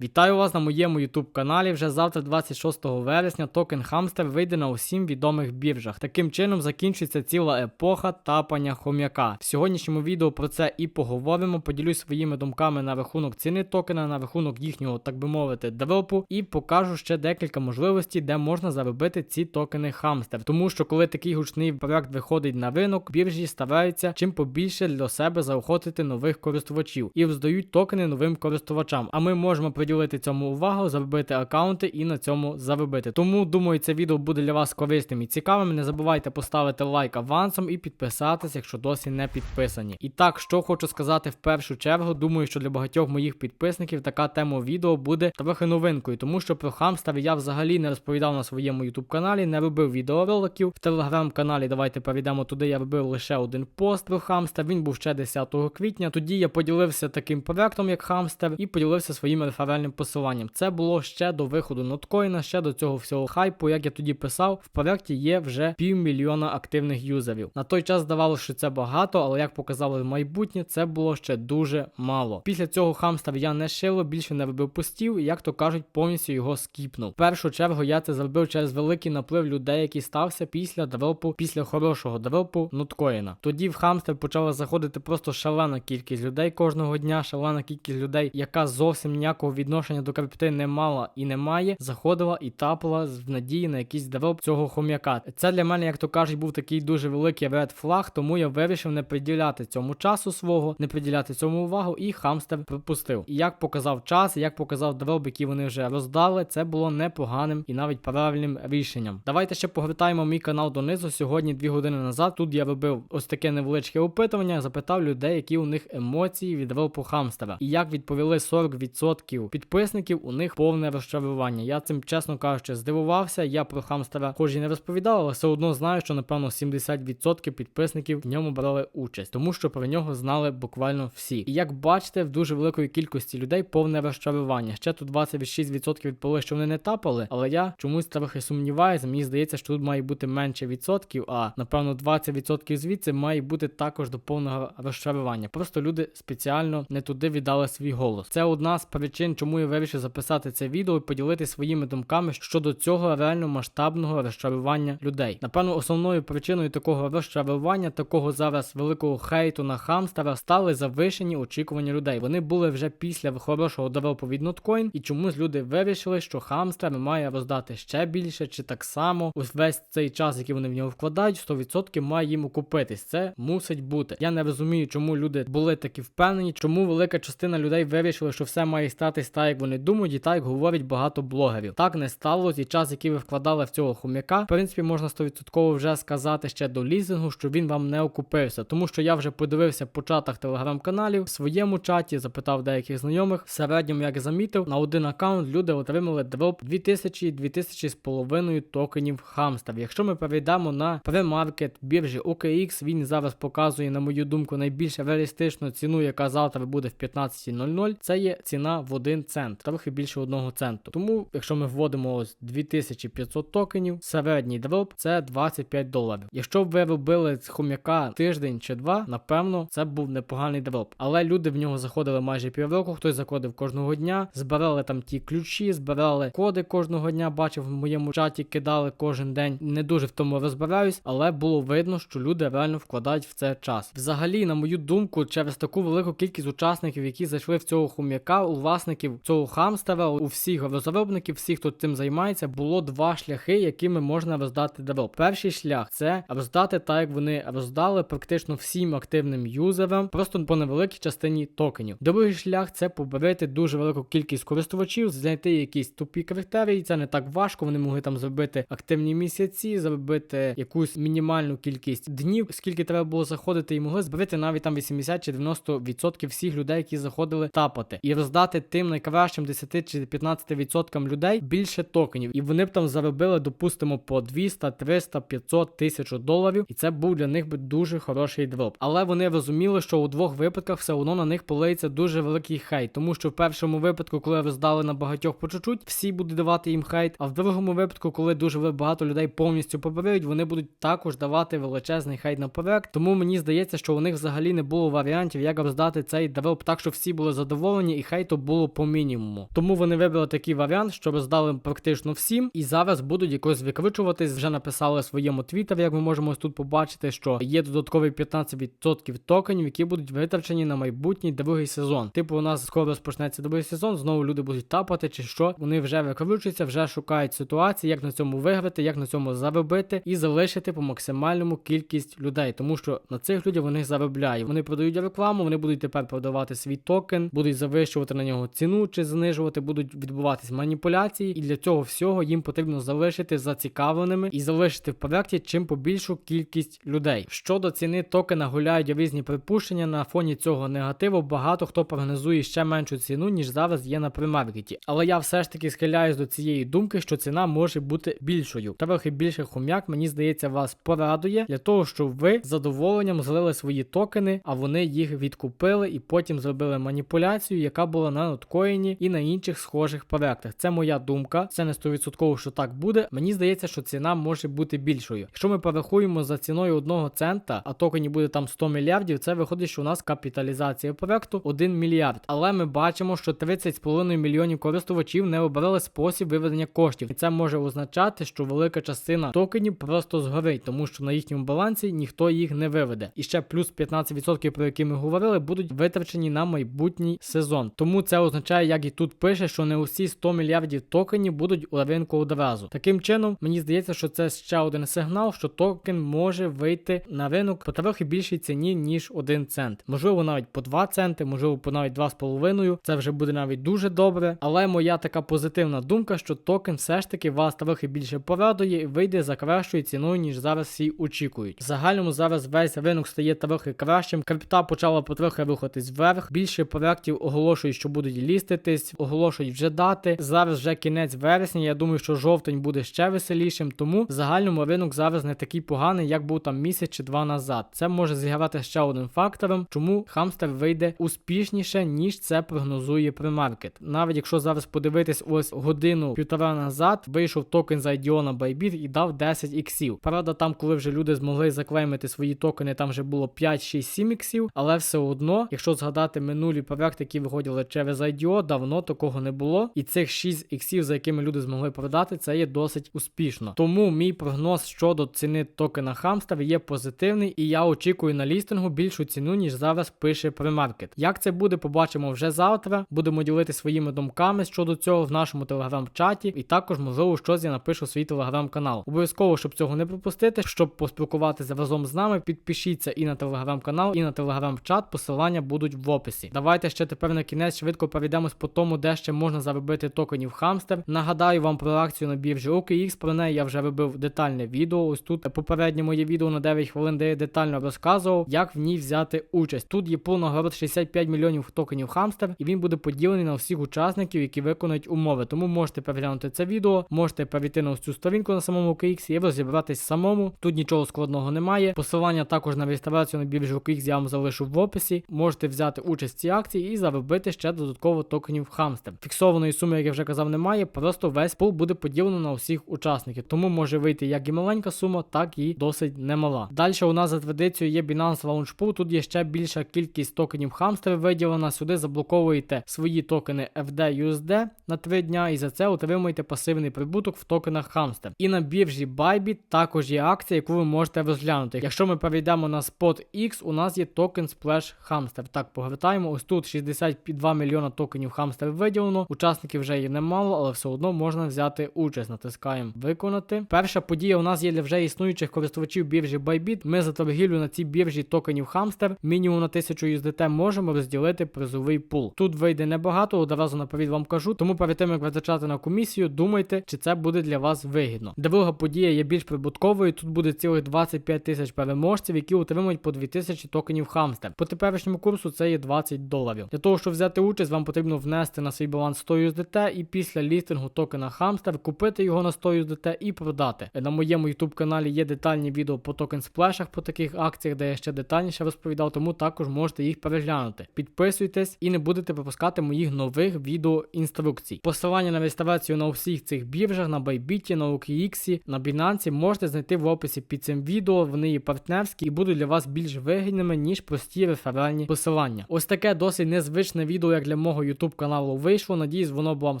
Вітаю вас на моєму YouTube каналі. Вже завтра, 26 вересня, токен Hamster вийде на усім відомих біржах. Таким чином закінчується ціла епоха тапання хом'яка. В сьогоднішньому відео про це і поговоримо. Поділюсь своїми думками на рахунок ціни токена, на рахунок їхнього, так би мовити, девелопу, і покажу ще декілька можливостей, де можна заробити ці токени Hamster. Тому що коли такий гучний проект виходить на ринок, біржі стараються чим побільше для себе заохотити нових користувачів і роздають токени новим користувачам. А ми можемо приділити цьому увагу, заробити аккаунти і на цьому заробити. Тому думаю, це відео буде для вас корисним і цікавим. Не забувайте поставити лайк авансом і підписатися, якщо досі не підписані. І так, що хочу сказати в першу чергу, думаю, що для багатьох моїх підписників така тема відео буде трохи новинкою, тому що про хамстер я взагалі не розповідав на своєму YouTube каналі, не робив відеороликів. В телеграм-каналі давайте перейдемо туди. Я робив лише один пост про хамстер. Він був ще 10 квітня. Тоді я поділився таким проектом, як хамстер, і поділився своїм реферальним посиланням. Це було ще до виходу ноткоїна, ще до цього всього хайпу. Як я тоді писав, в проекті є вже півмільйона активних юзерів. На той час здавалося, що це багато, але як показало майбутнє, це було ще дуже мало. Після цього хамстер я не шило, більше не робив постів, і як то кажуть, повністю його скіпнув. В першу чергу я це зробив через великий наплив людей, який стався після девелопу, після хорошого девелопу ноткоїна. Тоді в хамстер почала заходити просто шалена кількість людей кожного дня, шалена кількість людей, яка зовсім ніякого відношення до крипти не мала і не має, заходила і тапала в надії на якийсь девелоп цього хом'яка. Це для мене, як то кажуть, був такий дуже великий ред флаг, тому я вирішив не приділяти цьому часу свого, не приділяти цьому увагу, і хамстер пропустив. І як показав час, як показав девелоп, який вони вже роздали, це було непоганим і навіть правильним рішенням. Давайте ще погортаємо мій канал донизу. Сьогодні, дві години назад, тут я робив ось таке невеличке опитування, запитав людей, які у них емоції від девелопу хамстера. І як відповіли 40% підписників, у них повне розчарування. Я цим, чесно кажучи, здивувався. Я про хамстера хоч і не розповідав, але все одно знаю, що напевно 70% підписників в ньому брали участь, тому що про нього знали буквально всі. І як бачите, в дуже великої кількості людей повне розчарування. Ще тут 26% відповіли, що вони не тапали, але я чомусь трохи сумніваюся. Мені здається, що тут має бути менше відсотків, а напевно 20% звідси має бути також до повного розчарування. Просто люди спеціально не туди віддали свій голос. Це одна з причин, чому я вирішив записати це відео і поділитися своїми думками щодо цього реально масштабного розчарування людей. Напевно, основною причиною такого розчарування, такого зараз великого хейту на хамстера стали завишені очікування людей. Вони були вже після хорошого девелопу від Notcoin, і чомусь люди вирішили, що хамстер має роздати ще більше, чи так само ось весь цей час, який вони в нього вкладають, 100% має їм окупитись. Це мусить бути. Я не розумію, чому люди були такі впевнені, чому велика частина людей вирішили, що все має статись так, як вони думають, і так як говорять багато блогерів. Так не сталося, і час, який ви вкладали в цього хом'яка, в принципі, можна 100% вже сказати ще до лізингу, що він вам не окупився. Тому що я вже подивився по чатах телеграм-каналів в своєму чаті, запитав деяких знайомих. В середньому, як замітив, на один аккаунт люди отримали дроп 2000-2000 з половиною токенів хамстер. Якщо ми перейдемо на премаркет біржі OKX, він зараз показує, на мою думку, найбільш реалістичну ціну, яка завтра буде в 15.00. Це є ціна в 1 цент, трохи більше 1 центу. Тому, якщо ми вводимо ось 2500 токенів, середній дроп це 25 доларів. Якщо б ви робили з хом'яка тиждень чи два, напевно, це був непоганий дроп. Але люди в нього заходили майже півроку, хтось заходив кожного дня, збирали там ті ключі, збирали коди кожного дня. Бачив в моєму чаті, кидали кожен день. Не дуже в тому розбираюсь, але було видно, що люди реально вкладають в це час. Взагалі, на мою думку, через таку велику кількість учасників, які зайшли в цього хом'яка, у власників цього хамстера, у всіх розробників, всіх, хто цим займається, було два шляхи, якими можна роздати дроп. Перший шлях це роздати так, як вони роздали практично всім активним юзерам, просто по невеликій частині токенів. Другий шлях це поберити дуже велику кількість користувачів, знайти якісь тупі критерії. Це не так важко. Вони могли там зробити активні місяці, зробити якусь мінімальну кількість днів, скільки треба було заходити, і могли зберити навіть там 80 чи 90% всіх людей, які заходили тапати, і роздати тим найкращим 10 чи 15% людей більше токенів. І вони б там заробили, допустимо, по 200, 300, 500 тисяч доларів, і це був для них би дуже хороший дроп. Але вони розуміли, що у двох випадках все одно на них полиється дуже великий хейт, тому що в першому випадку, коли роздали на багатьох по чуть-чуть, всі будуть давати їм хейт. А в другому випадку, коли дуже багато людей повністю поберуть, вони будуть також давати величезний хейт на проект. Тому мені здається, що у них взагалі не було варіантів, як роздати цей дроп так, щоб всі були задоволені, і хейту було по мінімуму. Тому вони вибрали такий варіант, що роздали практично всім, і зараз будуть якось викручуватись. Вже написали своєму твіттері, як ми можемо тут побачити, що є додаткові 15% токенів, які будуть витрачені на майбутній другий сезон. Типу, у нас скоро розпочнеться другий сезон, знову люди будуть тапати чи що. Вони вже викручуються, вже шукають ситуації, як на цьому виграти, як на цьому заробити і залишити по максимальному кількість людей, тому що на цих людях вони заробляють. Вони продають рекламу, вони будуть тепер продавати свій токен, будуть завищувати на нього ціну чи знижувати, будуть відбуватись маніпуляції, і для цього всього їм потрібно залишити зацікавленими і залишити в проєкті чим побільшу кількість людей. Щодо ціни токена гуляють різні припущення. На фоні цього негативу багато хто прогнозує ще меншу ціну, ніж зараз є на примаркеті. Але я все ж таки схиляюсь до цієї думки, що ціна може бути більшою. Трохи більше хом'як, мені здається, вас порадує для того, щоб ви з задоволенням злили свої токени, а вони їх відкупили і потім зробили маніпуляцію, яка була на ноткоїні і на інших схожих проектах. Це моя думка. Це не 100% що так буде. Мені здається, що ціна може бути більшою. Якщо ми порахуємо за ціною одного цента, а токені буде там 100 мільярдів, це виходить, що у нас капіталізація проекту 1 мільярд. Але ми бачимо, що 30,5 мільйонів користувачів не обрали спосіб виведення коштів. І це може означати, що велика частина токенів просто згорить, тому що на їхньому балансі ніхто їх не виведе. І ще плюс 15%, про які ми говорили, будуть витрачені на майбутній сезон. Тому це означає, як і тут пише, що не усі 100 мільярдів токенів будуть у ринку одразу. Таким чином, мені здається, що це ще один сигнал, що токен може вийти на ринок по трохи більшій ціні, ніж 1 цент. Можливо, навіть по 2 центи, можливо, по навіть 2,5. Це вже буде навіть дуже добре. Але моя така позитивна думка, що токен все ж таки вас трохи більше порадує і вийде за кращою ціною, ніж зараз всі очікують. В загальному зараз весь ринок стає трохи кращим. Крипта почала потрохи рухатись вверх. Більше проєктів оголошують, що будуть ліститись, оголошують вже дати. Зараз вже кінець вересня. Я думаю, що жовтень буде ще веселішим. Тому в загальному ринок зараз не такий поганий, як був там місяць чи два назад. Це може зіграти ще одним фактором, чому хамстер вийде успішніше, ніж це прогнозує примаркет. Навіть якщо зараз подивитись ось годину півтора назад, вийшов токен з IDO на Bybit і дав 10 іксів. Правда, там, коли вже люди змогли заклеймити свої токени, там вже було 5, 6, 7 іксів, але все одно, якщо згадати минулі проекти, які виходили через IDO, давно такого не було. І цих 6 іксів, за якими люди змогли продати, це є досить успішно. Тому мій прогноз щодо ціни токена Hamster є позитивний, і я очікую на лістингу більшу ціну, ніж зараз пише примаркет. Як це буде, побачимо вже завтра. Будемо ділити своїми думками щодо цього в нашому телеграм-чаті, і також, можливо, щось я напишу в свій телеграм-канал. Обов'язково, щоб цього не пропустити, щоб поспілкуватися разом з нами, підпишіться і на телеграм-канал, і на телеграм-чат. Посилання будуть в описі. Давайте ще тепер на кінець швидко перейдемось по тому, де ще можна заробити токенів Хамстер. Нагадаю вам про акцію на біржі OKX, про неї я вже робив детальне відео. Ось тут попереднє моє відео на 9 хвилин, де я детально розказував, як в ній взяти участь. Тут є пул нагород 65 мільйонів токенів Хамстер, і він буде поділений на всіх учасників, які виконують умови. Тому можете переглянути це відео, можете перейти на ось цю сторінку на самому OKX і розібратись самому. Тут нічого складного немає. Посилання також на реєстрацію на біржі OKX я вам залишу в описі. Можете взяти участь в цій акції і заробити ще додатково токенів Хамстер. Фіксованої суми, як я вже казав, немає. Просто весь пул буде поділено на усіх учасників. Тому може вийти як і маленька сума, так і досить немала. Далі у нас за традицією є Binance Launch Pool. Тут є ще більша кількість токенів Hamster виділена. Сюди заблоковуєте свої токени FD-USD на 3 дня, і за це отримуєте пасивний прибуток в токенах Hamster. І на біржі Bybit також є акція, яку ви можете розглянути. Якщо ми перейдемо на Spot X, у нас є токен Splash Hamster. Так, погортаємо. Ось тут 62 мільйона токенів Hamster виділено. Учасників вже є немало, але все одно можна взяти участь. Натискаємо виконати. Перша подія у нас є для вже існуючих користувачів біржі Bybit. Ми за торгівлю на цій біржі токенів Hamster мінімум на 1000 USDT можемо розділити призовий пул. Тут вийде небагато, одразу наперед вам кажу. Тому перед тим як визначати на комісію, думайте, чи це буде для вас вигідно. Друга подія є більш прибутковою. Тут буде цілих 25 тисяч переможців, які отримують по 2000 токенів Hamster. По теперішньому курсу це є 20 доларів. Для того, щоб взяти участь, вам потрібно внести на свій баланс 100 USDT і після лістингу токена Hamster купити його на 100 USDT і продати. На моєму YouTube каналі є детальні відео по токен сплешах по таких акціях, де я ще детальніше розповідав, тому також можете їх переглянути. Підписуйтесь і не будете пропускати моїх нових відео інструкцій. Посилання на реєстрацію на усіх цих біржах, на Bybit, на OKX, на Binance можете знайти в описі під цим відео. Вони є партнерські і будуть для вас більш вигідними, ніж прості реферальні посилання. Ось таке досить незвичне відео, як для мого YouTube YouTube каналу вийшло. Надіюсь, воно б вам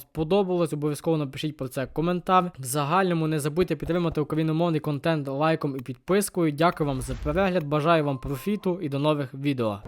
сподобалось. Обов'язково напишіть про це коментар. В загальному не забудьте підтримати україномовний контент лайком і підпискою. Дякую вам за перегляд. Бажаю вам профіту і до нових відео.